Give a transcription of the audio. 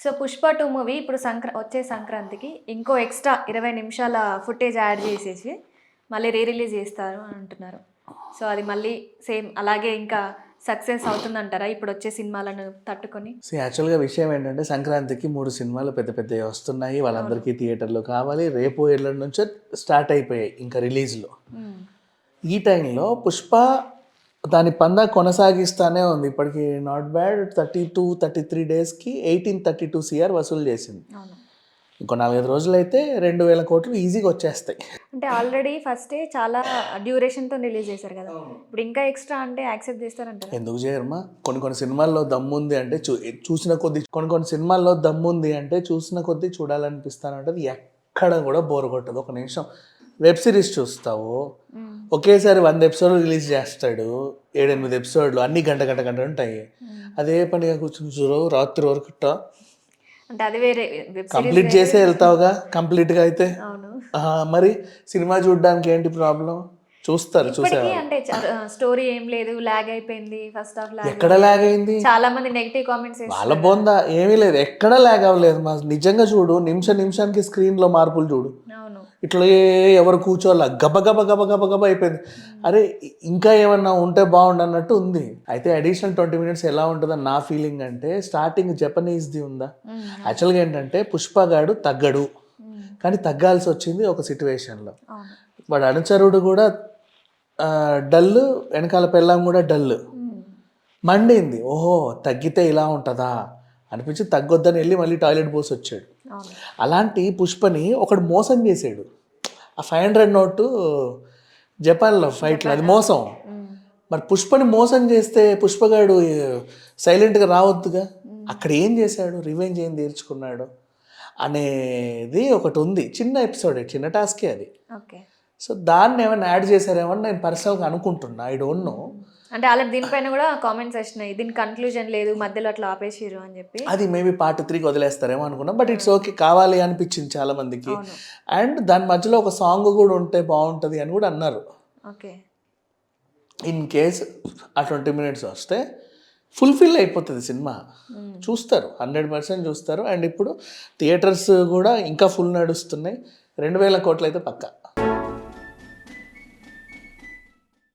So Pushpa two movie ఇప్పుడు సంక్ర వచ్చే సంక్రాంతికి ఇంకో ఎక్స్ట్రా ఇరవై నిమిషాల ఫుటేజ్ యాడ్ చేసేసి మళ్ళీ రీ రిలీజ్ చేస్తారు అని అంటున్నారు. సో అది మళ్ళీ సేమ్ అలాగే ఇంకా సక్సెస్ అవుతుందంటారా? ఇప్పుడు వచ్చే సినిమాలను తట్టుకొని? సో యాక్చువల్గా విషయం ఏంటంటే సంక్రాంతికి మూడు సినిమాలు పెద్ద పెద్దవి వస్తున్నాయి. వాళ్ళందరికీ థియేటర్లో కావాలి. రేపు ఎల్లుండి నుంచే స్టార్ట్ అయిపోయాయి ఇంకా రిలీజ్లో. ఈ టైంలో పుష్ప దాని పందా కొనసాగిస్తానే ఉంది. ఇప్పటికి not bad thirty two thirty three డేస్కి ఎయిటీన్ థర్టీ టూ సిఆర్ వసూలు చేసింది. ఇంకో నాలుగైదు రోజులు అయితే రెండు వేల కోట్లు ఈజీగా వచ్చేస్తాయి. అంటే ఆల్రెడీ ఫస్టే చాలా డ్యూరేషన్తో రిలీజ్ చేశారు కదా. ఇప్పుడు ఇంకా ఎక్స్ట్రా అంటే యాక్సెప్ట్ చేస్తారంటారా? ఎందుకు చేయరమ్మా? కొన్ని కొన్ని సినిమాల్లో దమ్ముంది అంటే చూ చూసిన కొద్దీ కొన్ని కొన్ని సినిమాల్లో దమ్ముంది అంటే చూసిన కొద్దీ చూడాలనిపిస్తానంటే ఎక్కడ కూడా బోర్ కొట్టదు. ఒక నిమిషం. వెబ్ సిరీస్ చూస్తావు. ఒకేసారి వంద ఎపిసోడ్ రిలీజ్ చేస్తాడు ఏడెనిమిది ఎపిసోడ్లు అన్ని గంట గంట గంట ఉంటాయి. అదే పనిగా కూర్చుని చూడు రాత్రి వరకు ఇట్టా అంటే అది వేరే వెబ్ కంప్లీట్ చేసే వెళ్తావుగా కంప్లీట్గా అయితే? మరి సినిమా చూడడానికి ఏంటి ప్రాబ్లం చూస్తారు చూసే ఇప్పటికీ అంటే స్టోరీ ఏం లేదు లాగ్ అయిపోయింది ఫస్ట్ హాఫ్ లాగ్ ఎక్కడ లాగ్ అయింది? చాలా మంది నెగిటివ్ కామెంట్స్ వాళ్ళ బొంద ఏమీ లేదు ఎక్కడ లాగ్ అవ్వలేదు మా నిజంగా చూడు నిమిష నిమిషానికి స్క్రీన్లో మార్పులు చూడు. ఇట్లా ఎవరు కూర్చోవాల? గబ గబ గబ గబ గబ అయిపోయింది. అరే ఇంకా ఏమన్నా ఉంటే బాగుండు అన్నట్టు ఉంది. అయితే అడిషనల్ ట్వంటీ మినిట్స్ ఎలా ఉంటుందని నా ఫీలింగ్ అంటే స్టార్టింగ్ జపనీస్ది ఉందా. యాక్చువల్గా ఏంటంటే పుష్పగాడు తగ్గడు. కానీ తగ్గాల్సి వచ్చింది ఒక సిచ్యువేషన్లో వాడు అనుచరుడు కూడా డల్ వెనకాల పెళ్ళాం కూడా డల్. మండింది. ఓహో తగ్గితే ఇలా ఉంటుందా? అనిపించి తగ్గొద్దని వెళ్ళి మళ్ళీ టాయిలెట్ పోసి వచ్చాడు. అలాంటి పుష్పని ఒకడు మోసం చేసాడు ఆ ఫైవ్ హండ్రెడ్ నోటు జపాన్లో ఫైట్లో అది మోసం. మరి పుష్పని మోసం చేస్తే పుష్పగాడు సైలెంట్గా రావద్దుగా? అక్కడ ఏం చేశాడు? రివెంజ్ ఏం తీర్చుకున్నాడు? అనేది ఒకటి ఉంది. చిన్న ఎపిసోడే చిన్న టాస్కే అది. ఓకే. సో దాన్ని ఏమైనా యాడ్ చేశారేమో అని నేను పర్సనల్గా అనుకుంటున్నా. I don't know. అంటే ఆల్రెడీ దీనిపైన కూడా కామెంట్స్ వచ్చినాయి దీని కన్క్లూజన్ లేదు మధ్యలో అట్లా ఆపేసిర్రు అని చెప్పి. అది మేబీ పార్ట్ త్రీకి వదిలేస్తారేమో అనుకున్నా బట్ ఇట్స్ ఓకే కావాలి అనిపించింది చాలా మందికి. అండ్ దాని మధ్యలో ఒక సాంగ్ కూడా ఉంటే బాగుంటుంది అని కూడా అన్నారు. ఓకే. ఇన్ కేస్ ఆ ట్వంటీ మినిట్స్ వస్తే ఫుల్ఫిల్ అయిపోతుంది సినిమా. మ్మ్. చూస్తారు హండ్రెడ్ పర్సెంట్ చూస్తారు. అండ్ ఇప్పుడు థియేటర్స్ కూడా ఇంకా ఫుల్ నడుస్తున్నాయి. రెండు వేల కోట్లు అయితే పక్కా.